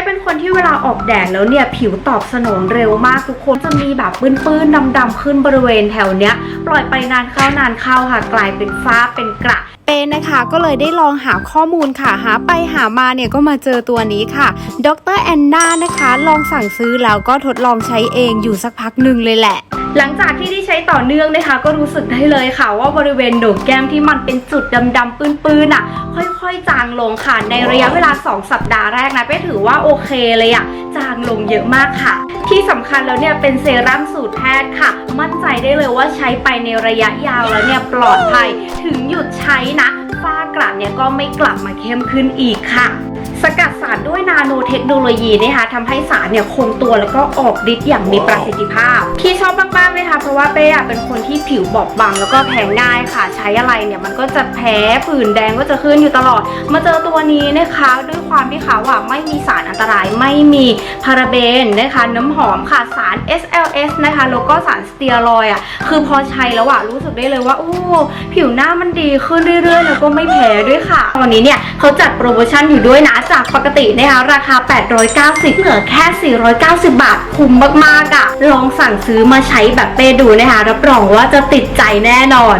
แต่เป็นคนที่เวลาออกแดดแล้วเนี่ยผิวตอบสนองเร็วมากทุกคนจะมีแบบปื้นๆดำๆขึ้นบริเวณแถวเนี้ย ปล่อยไปนานเข้านานเข้าค่ะ กลายเป็นฝ้าเป็นกระเปนะคะก็เลยได้ลองหาข้อมูลค่ะหาไปหามาเนี่ยก็มาเจอตัวนี้ค่ะ ดรแอนนานะคะ ลองสั่งซื้อแล้วก็ทดลองใช้เองอยู่สักพักหนึ่งเลยแหละ หลังจากที่ได้ใช้ต่อเนื่องนะคะ ก็รู้สึกได้เลยค่ะ ว่าบริเวณโหนกแก้มที่มันเป็นจุดดำๆปื้นๆอะ ค่อยๆจางลงค่ะในระยะเวลา 2 สัปดาห์แรกนะเป้ถือว่าโออเคเลยอะจางลงเยอะมากค่ะ ที่สำคัญแล้วเนี่ยเป็นเซรั่มสูตรแพทย์ค่ะ มั่นใจได้เลยว่าใช้ไปในระยะยาวแล้วเนี่ยปลอดภัยถึงหยุดใช้นะฝ้ากระเนี่ยก็ไม่กลับมาเข้มขึ้นอีกค่ะส เทคโนโลยีนะคะทำให้สารเนี่ยคงตัวแล้วก็ออกฤทธิ์อย่างมีประสิทธิภาพที่ชอบมากๆเลยค่ะเพราะว่าเป้อะเป็นคนที่ผิวบอบบางแล้วก็แพ้ง่ายค่ะ ใช้อะไรเนี่ยมันก็จะแพ้ผื่นแดงก็จะขึ้นอยู่ตลอด มาเจอตัวนี้นะคะด้วยความที่เขาอะไม่มีสารอันตรายไม่มีพาราเบนนะคะน้ำหอมค่ะสาร SLS นะคะแล้วก็สารสเตียรอยด์อะคือพอใช้แล้วอะรู้สึกได้เลยว่าโอ้ผิวหน้ามันดีขึ้นเรื่อยๆแล้วก็ไม่แพ้ด้วยค่ะ ตอนนี้เนี่ยเขาจัดโปรโมชั่นอยู่ด้วยนะจากปกตินะคะราคา890 เหลือแค่ 490 บาท คุ้มมากๆอะลองสั่งซื้อมาใช้แบบเป้ดูนะคะ รับรองว่าจะติดใจแน่นอน